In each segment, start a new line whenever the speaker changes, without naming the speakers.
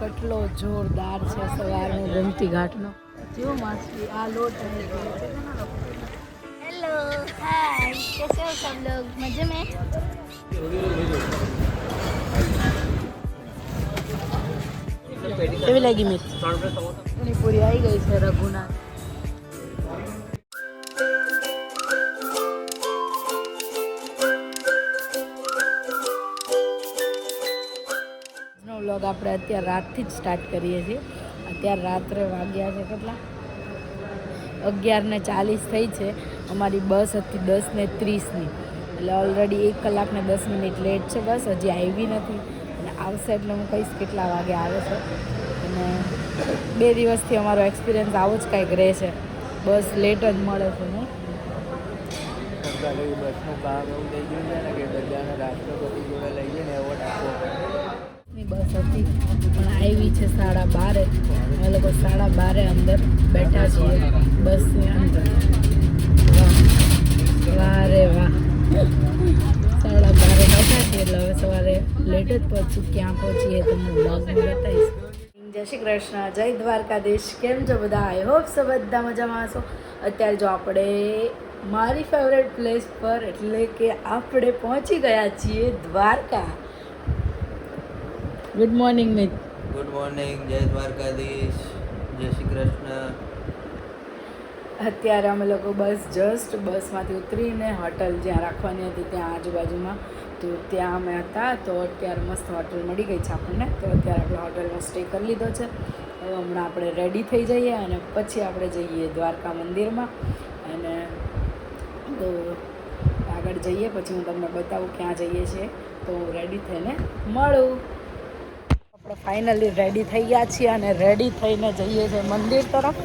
કેટલો જોરદાર છે સવારનો ગમતી ઘાટનો. જો માછલી આ લોટ
હેલો હાય કેસે હો સબ લોગ? મજે મે?
કેવી લાગી મિત પાણીપુરી આવી ગઈ છે રઘુનાથ. વ્લોગ આપણે અત્યારે રાતથી જ સ્ટાર્ટ કરીએ છીએ. અત્યારે રાત્રે વાગ્યા છે કેટલા? અગિયાર ને ચાલીસ થઈ છે. અમારી બસ હતી દસ ને ત્રીસની. એટલે ઓલરેડી એક કલાકને દસ મિનિટ લેટ છે બસ, હજી આવી નથી. અને આવશે એટલે હું કહીશ કેટલા વાગે આવે છે. અને બે દિવસથી અમારો એક્સપિરિયન્સ આવો જ કાંઈક રહે છે. બસ લેટ જ મળે છે
ને બસનું કામ એવું થઈ ગયું છે ને, કે બધાને રાષ્ટ્રપતિ જોડે લઈએ ને એવોર્ડ આપવો
ની બસ હતી. પણ આવી છે સાડા બારે. અમે લોકો સાડા બારે અંદર બેઠા છીએ બસની અંદર. વાહ. રે વાહ. સાડા બારે બેઠા છીએ એટલે હવે સવારે લેટ જ પહોંચું ક્યાં પહોંચીએ હું બ્લોગમાં બતાવીશ. જય શ્રી કૃષ્ણ. જય દ્વારકાધીશ. કેમ છો બધા? આઈ હોપ સો બધા મજામાં હશો. અત્યારે જો આપણે મારી ફેવરેટ પ્લેસ પર એટલે કે આપણે પહોંચી ગયા છીએ Dwarka. Good morning Meet
good morning જય દ્વારકાધીશ જય શ્રી કૃષ્ણ
અત્યારે અમે લોકો બસ જસ્ટ બસમાંથી ઉતરીને હોટલ જ્યાં રાખવાની હતી ત્યાં આજુબાજુમાં તો ત્યાં અમે હતા તો અત્યારે મસ્ત હોટલ મળી ગઈ છે આપણને. તો અત્યારે આપણે હોટલમાં સ્ટે કરી લીધો છે. હવે હમણાં આપણે રેડી થઈ જઈએ અને પછી આપણે જઈએ દ્વારકા મંદિરમાં. અને તો આગળ જઈએ પછી હું તમને બતાવું ક્યાં જઈએ છીએ. તો હું રેડી થઈને મળું. આપણે ફાઇનલી રેડી થઈ ગયા છીએ અને રેડી થઈને જઈએ છીએ મંદિર તરફ.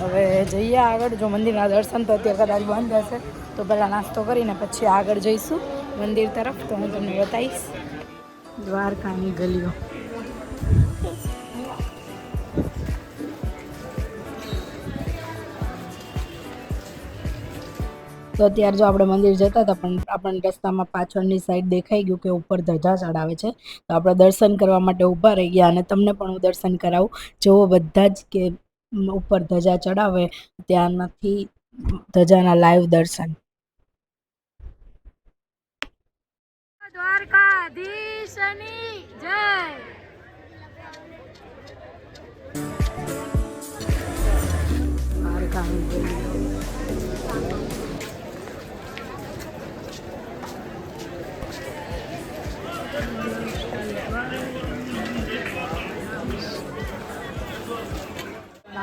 હવે જઈએ આગળ. જો મંદિરના દર્શન તો અત્યારે કદાચ બંધ હશે, તો પહેલાં નાસ્તો કરીને પછી આગળ જઈશું મંદિર તરફ. તો હું તમને બતાવીશ. દ્વારકાની ગલીઓ. તો અત્યારે જો આપણે મંદિર જતા હતા, પણ આપણને રસ્તામાં પાછળની સાઈડ દેખાઈ ગયું કે ઉપર ધજા ચડાવે છે. તો આપણે દર્શન કરવા માટે ઊભા રહી ગયા અને તમને પણ હું દર્શન કરાવું. જેવો બધા જ કે ઉપર ધજા ચડાવે, ત્યાંથી ધજાના લાઈવ દર્શન. દ્વારકાધીશની જય. દ્વારકાની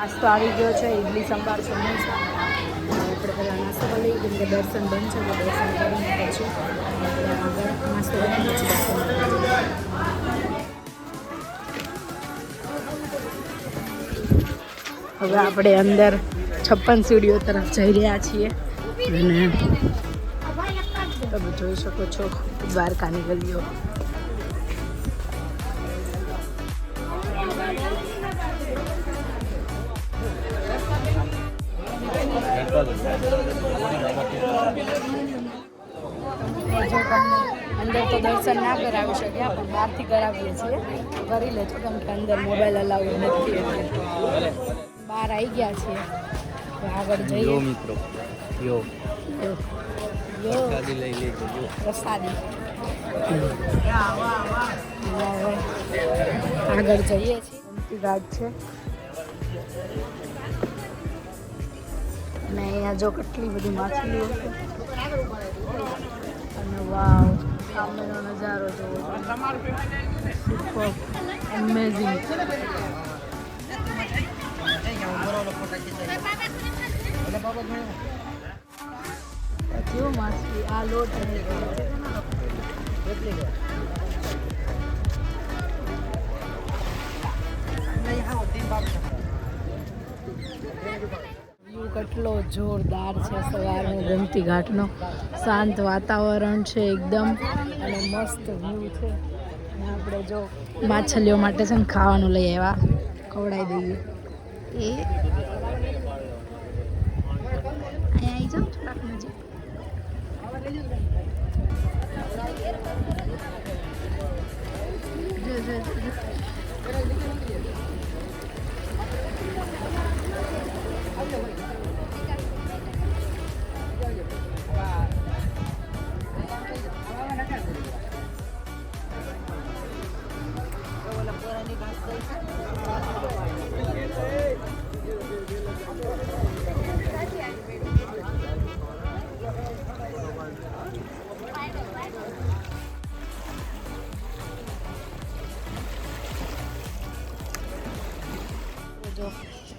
નાસ્તો આવી ગયો છે ઇડલી સંભાર સમોસા આપણે પહેલાં નાસ્તો કરી લઈએ, કેમ કે દર્શન બંધ છે, તો દર્શન કરીને પછી આગળ નાસ્તો કરીને પછી હવે આપણે અંદર છપ્પન સીડીઓ તરફ જઈ રહ્યા છીએ. અને તમે જોઈ શકો છો, દ્વારકાની ગલીઓ. જો તમને અંદર તો દર્શન ના કરાવી શક્યા પણ બહારથી કરાવીએ છીએ. કરી લેજો કેમ કે અંદર મોબાઈલ અલાઉ નથી એટલે. બહાર આવી ગયા છીએ. હવે આગળ જઈએ.
મિત્રો યો
યો. યો
લઈ લેજો
પ્રસાદી. આગળ જઈએ છીએ. ઘાટ છે. અને અહીંયા જો કેટલી બધી માછલીઓ છે અને વાવ સામેનો નજારો જોવો સુપર અમેઝિંગ કેવું માછલી આ લોટ અને ગળે છે ને? વ્યૂ કેટલો જોરદાર છે સવારનો ગમતી ઘાટનો. શાંત વાતાવરણ છે એકદમ. અને મસ્ત વ્યૂ છે. અને આપણે જો માછલીઓ માટે છે ને ખાવાનું લઈ આવ્યા. ખવડાવી દઈએ. એ. આવી જાઓ, થોડાક નજીક.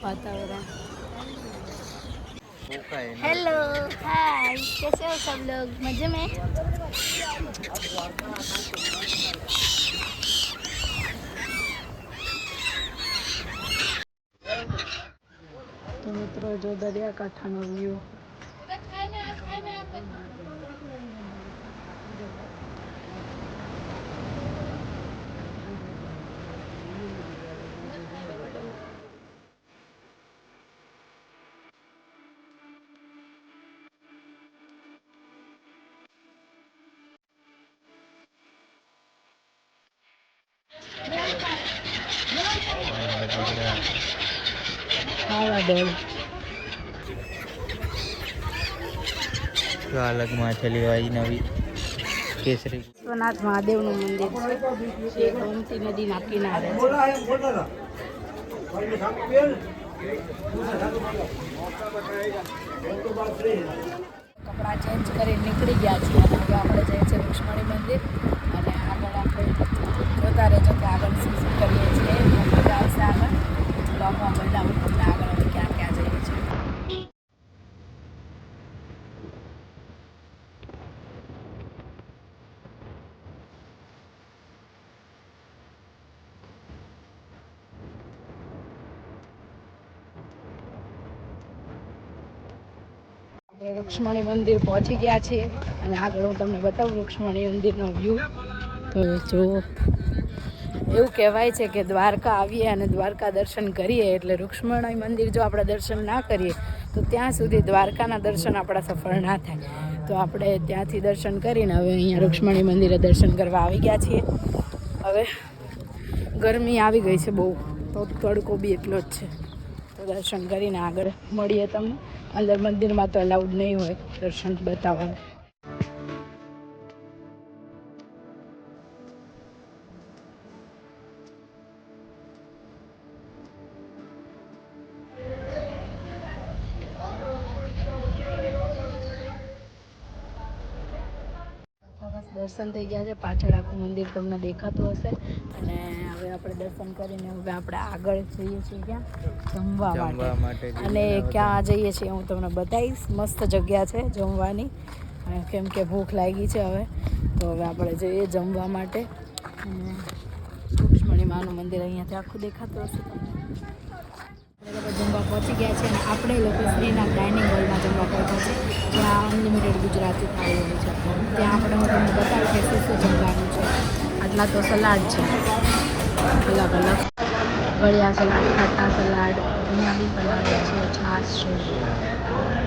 वातावरण
हेलो हाय कैसे हो सब लोग मजे में
તો મિત્રો જો દરિયાકાંઠાનો વ્યૂ
અલગ માછલી વાળી નવી કેસરી
વિશ્વનાથ મહાદેવનું મંદિર છે. જે ગોમતી નદીના કિનારે કપડાં ચેન્જ કરી નીકળી ગયા છીએ. આપણે જઈએ છીએ લક્ષ્મણી મંદિર. અને આગળ આપણે રહેજો કે આગળ શું શું કરીએ છીએ મજા આવશે આગળ બ્લોગમાં બતાવું તમને આગળ અમે ક્યાં ક્યાં જઈએ છીએ આપણે રુક્ષ્મણી મંદિર પહોંચી ગયા છીએ અને આગળ હું તમને બતાવું રુક્ષ્મણી મંદિરનો વ્યૂ તો જો એવું કહેવાય છે કે દ્વારકા આવીએ અને દ્વારકા દર્શન કરીએ એટલે રુક્ષ્મણી મંદિર જો આપણે દર્શન ના કરીએ, તો ત્યાં સુધી દ્વારકાના દર્શન આપણા સફળ ના થાય. તો આપણે ત્યાંથી દર્શન કરીને હવે અહીંયા રુક્ષ્મણી મંદિરે દર્શન કરવા આવી ગયા છીએ. હવે ગરમી આવી ગઈ છે બહુ, તો તડકો બી એટલો જ છે. તો દર્શન કરીને આગળ મળીએ તમને. અંદર મંદિરમાં તો અલાઉડ નહીં હોય દર્શન બતાવવાનું દર્શન થઈ ગયા છે. પાછળ આખું મંદિર તમને દેખાતું હશે. અને હવે આપણે દર્શન કરીને હવે આપણે આગળ જઈએ છીએ ક્યાં જમવા માટે. અને ક્યાં જઈએ છીએ હું તમને બતાવીશ. મસ્ત જગ્યા છે જમવાની. અને કેમ કે ભૂખ લાગી છે હવે. તો હવે આપણે જઈએ જમવા માટે. અને માનું મંદિર અહીંયાથી આખું દેખાતું હશે તમને. જમવા પહોંચી ગયા છે અને આપણે લોકો શ્રીના ડાઇનિંગ હોલમાં જમવા પહોંચ્યા છે. ત્યાં અનલિમિટેડ ગુજરાતી થાળી છે. ત્યાં આપણે હું તમને બતાવું કે શું શું જમવાનું છે. આટલા તો સલાડ છે. અલગ અલગ. ગળિયા સલાડ, ખાટા સલાડ અહીંયા બી સલાડ છે, છાશ છે.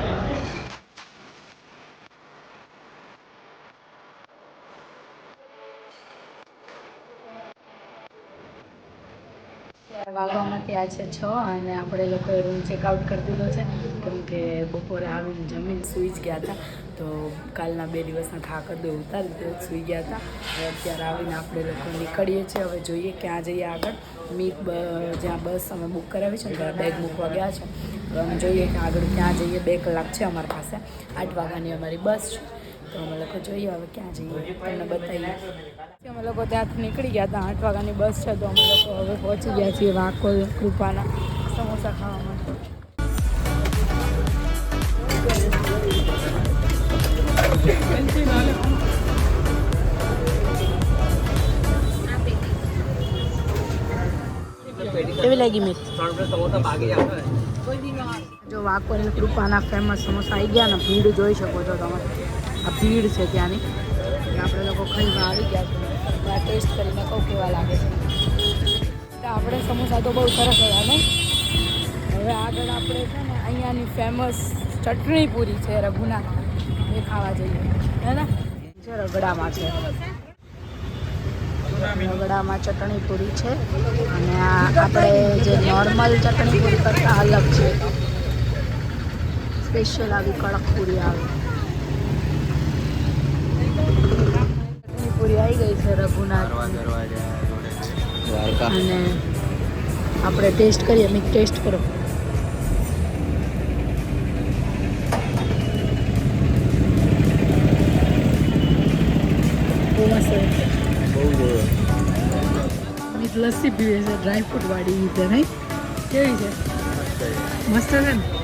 વાગવામાં ત્યાં છે છ અને આપણે લોકોએ રૂમ ચેકઆઉટ કરી દીધો છે. કેમ કે બપોરે આવીને જમીન સૂઈ જ ગયા હતા. તો કાલના બે દિવસના થાક દો ઉતારી દીધો, સૂઈ ગયા હતા. હવે અત્યારે આવીને આપણે લોકો નીકળીએ છીએ. હવે જોઈએ ક્યાં જઈએ આગળ. મીટ જ્યાં બસ અમે બુક કરાવી છે ને બેગ મૂકવા ગયા છે. તો અમે જોઈએ કે આગળ ક્યાં જઈએ. બે કલાક છે અમારી પાસે. આઠ વાગ્યાની અમારી બસ છે. તો અમે લોકો જોઈએ હવે ક્યાં જઈએ. તમને બતાવીએ. અમે લોકો ત્યાંથી નીકળી ગયા હતા. આઠ વાગ્યાની બસ છે તો અમે લોકો હવે પહોંચી ગયા છીએ વાકોલ કૃપાના સમોસા ખાવા માટે કેવી લાગી મીઠ જો વાકોલ કૃપાના ફેમસ સમોસા આવી ગયા ને ભીડ જોઈ શકો છો તમે. આ ભીડ છે ત્યાંની. આપણે લોકો ખાઈને આવી ગયા છે ટેસ્ટ કરીને કહું કેવા લાગે છે. તો આપણે સમોસા તો બહુ સરસ હતા નહીં હવે આગળ આપણે છે ને અહીંયાની ફેમસ ચટણી પૂરી છે રઘુના એ ખાવા જઈએ. હે ને? છે રગડામાં છે. રગડામાં ચટણી પૂરી છે. અને આ આપણે જે નોર્મલ ચટણી પૂરી કરતાં અલગ છે. સ્પેશિયલ આવી કડક પૂરી આવે ચટણી પૂરી આવી ગઈ છે રઘુનાથ. અને આપણે ટેસ્ટ કરીએ મિક ટેસ્ટ કરો. લસ્સી પીવે છે ડ્રાયફ્રૂટ વાળી રીતે નહીં? કેવી છે
છે?
મસ્ત છે ને?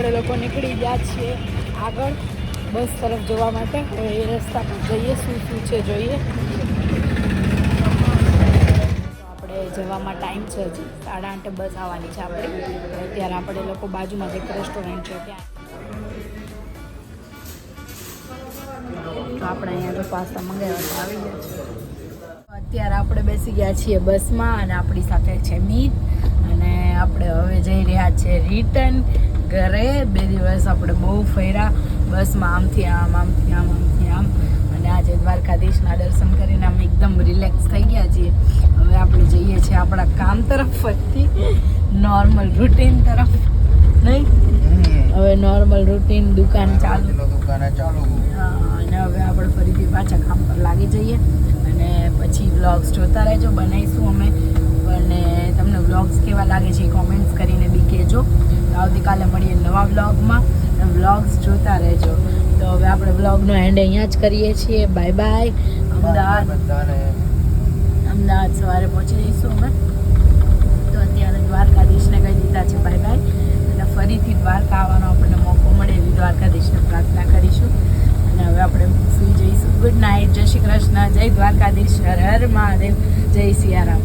આપણે લોકો નીકળી ગયા છીએ આગળ બસ તરફ જવા માટે. હવે એ રસ્તા પર જઈએ, શું શું છે જોઈએ. આપણે જવામાં ટાઈમ છે હજી. સાડા આઠે બસ આવવાની છે આપણે. અત્યારે આપણે લોકો બાજુમાં એક રેસ્ટોરન્ટ છે ત્યાં. આપણે અહીંયા તો પાસ્તા મંગાવ્યા આવી ગયા છે. અત્યારે આપણે બેસી ગયા છીએ બસમાં અને આપણી સાથે છે મીત. અને આપણે હવે જઈ રહ્યા છીએ રિટર્ન. ઘરે બે દિવસ આપણે બહુ ફર્યા. બસમાં આમથી આમ આમથી આમ આમથી આમ. અને આજે દ્વારકાધીશના દર્શન કરીને અમે એકદમ રિલેક્સ થઈ ગયા છીએ. હવે આપણે જઈએ છીએ આપણા કામ તરફ ફરતી. નોર્મલ રૂટીન તરફ. નહીં? હવે નોર્મલ રૂટીન દુકાન ચાલુ.
દુકાન ચાલુ.
અને હવે આપણે ફરીથી પાછા કામ પર લાગી જઈએ. અને પછી વ્લોગ્સ જોતા રહેજો. બનાવીશું અમે. અને તમને વ્લોગ્સ કેવા લાગે છે એ કોમેન્ટ્સ કરીને બી કહેજો. તો આવતીકાલે મળીએ નવા વ્લોગમાં. વ્લોગ્સ જોતા રહેજો. તો હવે આપણે વ્લોગનો એન્ડ અહીંયા જ કરીએ છીએ. Bye bye Ahmedabad. અમદાવાદ સવારે પહોંચી જઈશું અમે. તો અત્યારે દ્વારકાધીશને કહી દીધા છે બાય બાય અને ફરીથી દ્વારકા આવવાનો આપણને મોકો મળે એવી દ્વારકાધીશને પ્રાર્થના કરીશું. અને હવે આપણે સુઈ જઈશું. ગુડ નાઇટ જય શ્રી કૃષ્ણ. જય દ્વારકાધીશ. હર હર મહાદેવ. જય સિયારામ.